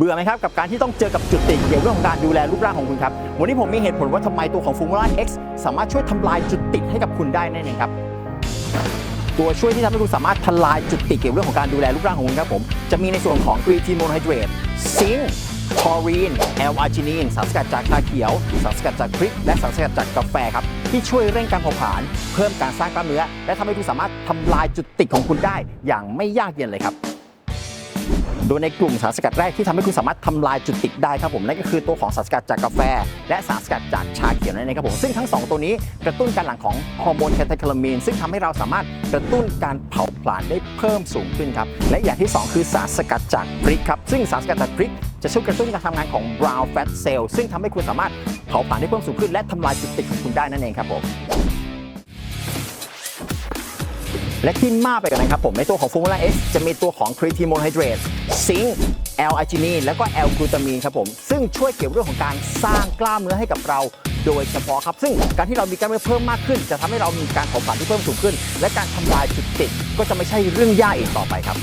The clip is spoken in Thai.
เบื่อไหมครับกับการที่ต้องเจอกับจุดติเกี่ยวกับเรื่องของการดูแลรูปร่างของคุณครับ วันนี้ผมมีเหตุผลว่าทำไมตัวของ Formula X สามารถช่วยทำลายจุดติดให้กับคุณได้นั่นเองครับตัวช่วยที่ทำให้คุณสามารถทลายจุดติดเกี่ยวกับเรื่องของการดูแลรูปร่างของคุณครับผมจะมีในส่วนของกรีทีโมโนไฮเดรตซิงค์คอรีนแอลอาร์จินีนสารสกัดจากชาเขียว สารสกัดจากพริก และสารสกัดจากกาแฟครับ ที่ช่วยเร่งการเผาผลาญเพิ่มการสร้างกล้ามเนื้อ และทำให้คุณสามารถทำลายจุดติดของคุณได้อย่างไม่ยากเย็นเลยครับ โดยในกลุ่มสารสกัดแรกที่ทำให้คุณสามารถทำลายจุดติดได้ครับผมนั่นก็คือตัวของสารสกัดจากกาแฟ และสารสกัดจากชาเขียวนั่นเองครับผมซึ่งทั้งสองตัวนี้กระตุ้นการหลั่งของฮอร์โมนแคทาคลามีนซึ่งทำให้เราสามารถกระตุ้นการเผาผลาญได้เพิ่มสูงขึ้นครับและอย่างที่สองคือสารสกัดจากพริกครับซึ่งสารสกัดจากพริกจะช่วยกระตุ้นการทำงานของ brown fat cell ซึ่งทำให้คุณสามารถเผาผลาญได้เพิ่มสูงขึ้นและทำลายจุดติดของคุณได้นั่นเองครับผม และที่มากไปกว่านั้นครับผมในตัวของ Formula S จะมีตัวของครีทีโมไฮเดรตซิงค์แอลอาจินีแล้วก็แอลกลูตามีนครับผม ซึ่งช่วยเกี่ยวเรื่องของการสร้างกล้ามเนื้อให้กับเราโดยเฉพาะครับ ซึ่งการที่เรามีกล้ามเนื้อเพิ่มมากขึ้น จะทำให้เรามีการเผาผลาญที่เพิ่มสูงขึ้น และการทำลายจุดติดก็จะไม่ใช่เรื่องยากอีกต่อไปครับ